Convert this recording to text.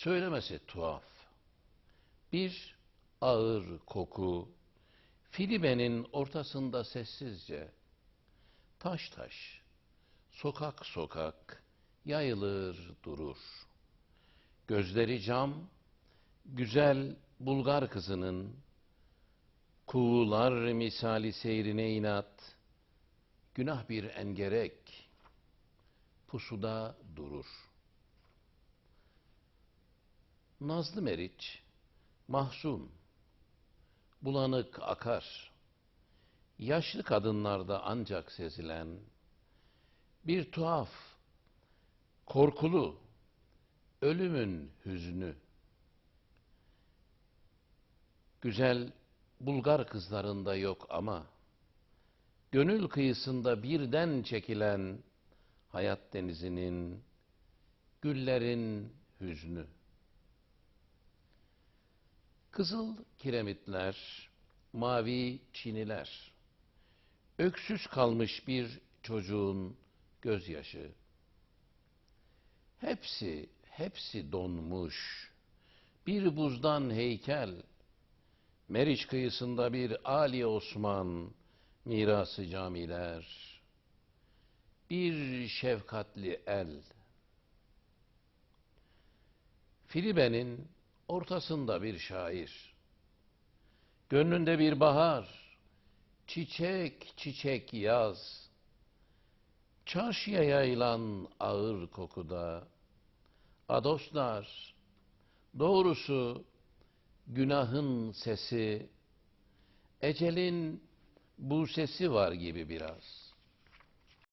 Söylemesi tuhaf. Bir ağır koku, Filibe'nin ortasında sessizce, taş taş, sokak sokak yayılır durur. Gözleri cam, güzel Bulgar kızının, kuğular misali seyrine inat, günah bir engerek, pusuda durur. Nazlı Meriç, mahzun, bulanık akar, yaşlı kadınlarda ancak sezilen, bir tuhaf, korkulu, ölümün hüznü, güzel Bulgar kızlarında yok ama, gönül kıyısında birden çekilen hayat denizinin, güllerin hüznü. Kızıl kiremitler, mavi çiniler, öksüz kalmış bir çocuğun gözyaşı. Hepsi, hepsi donmuş. Bir buzdan heykel, Meriç kıyısında bir Ali Osman, mirası camiler, bir şefkatli el. Filibe'nin ortasında bir şair, gönlünde bir bahar, çiçek çiçek yaz, çarşıya yayılan ağır kokuda, adoslar, doğrusu günahın sesi, ecelin bu sesi var gibi biraz.